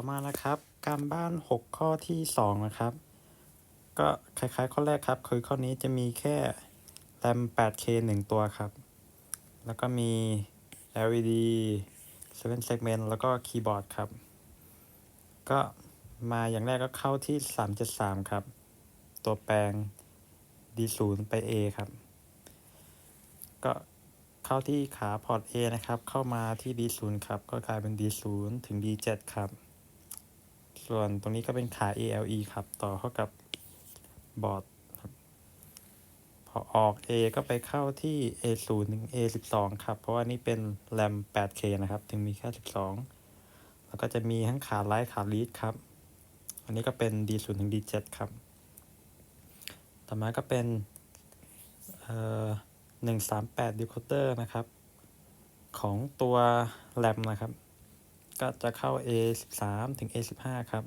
ต่อมานะครับ การบ้าน 6 ข้อที่ 2 นะครับ ก็คล้ายๆ ข้อแรกครับ คือข้อนี้จะมีแค่แรม 8K 1 ตัวครับ แล้วก็มี LED 7 segment แล้วก็คีย์บอร์ดครับ ก็มาอย่างแรกก็เข้าที่ 373 ครับ ตัวแปลง D0 ไป A ครับ ก็เข้าที่ขาพอร์ต A นะครับ เข้ามาที่ D0 ครับ ก็กลายเป็น D0 ถึง D7 ครับ ส่วนตรงนี้ก็เป็นขา ALE ครับ ต่อเข้ากับบอร์ดพอออก A ก็ไปเข้าที่ A0 ถึง A12 ครับ เพราะว่านี่เป็น RAM 8K นะครับ ถึงมีแค่ 12 แล้วก็จะมีทั้งขาไลท์ขาลีดครับ อันนี้ก็เป็น D0 ถึง D7 ครับ ต่อมาก็เป็นเอ่อ138 decoder นะครับ ของตัว RAM นะครับ ก็จะเข้า A13 ถึง A15 ครับ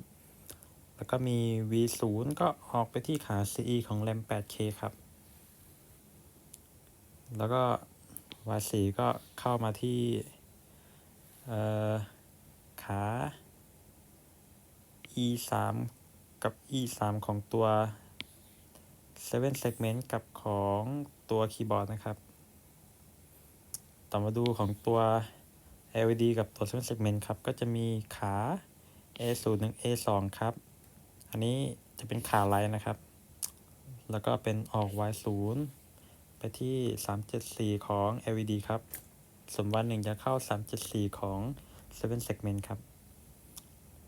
แล้วก็มี V0 ก็ออกไปที่ขา CE ของ RAM 8K ครับ แล้วก็ Y4 ก็เข้ามาที่ขา E3 กับ E3 ของตัว 7 segment กับของตัวคีย์บอร์ดนะครับ ต่อมาดูของตัว LED กับตัว7 segment ครับ ก็จะมีขา A0 ถึง A2 ครับ อันนี้จะเป็นขาไลท์นะครับ แล้วก็เป็นออก Y0 ไปที่ 374 ของ LED ครับส่วนวันหนึ่งจะเข้า 374 ของ7 segment ครับ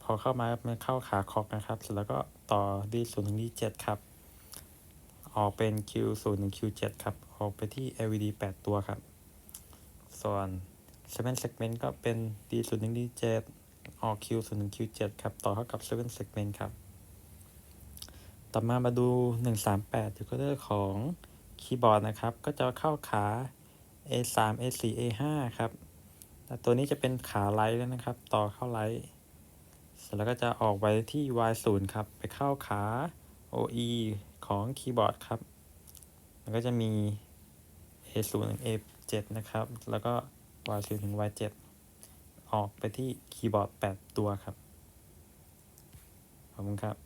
พอเข้ามามันเข้าขาคอกนะครับ เสร็จแล้วก็ต่อ D0 ถึง D7 ครับ ออกเป็น Q0 ถึง Q7 ครับ ออกไปที่ LED 8 ตัวครับ ส่วน 7 segment ก็เป็น D0 ถึง D7 ออก Q0 ถึง Q7 ครับ ต่อเข้ากับ 7 segment ครับ ต่อมามาดู 138 decoder ของคีย์บอร์ดนะครับ ก็จะเข้าขา A3 A4 A5 ครับแต่ตัวนี้จะเป็นขาไลท์แล้วนะครับ ต่อเข้าไลท์เสร็จแล้วก็จะออกไปที่ Y0 ครับ ไปเข้าขา OE ของคีย์บอร์ดครับแล้วก็จะมี A0 ถึง A7 นะครับ แล้วก็ Y0 ถึง Y7 ออกไปที่คีย์บอร์ด 8 ตัวครับ ขอบคุณครับ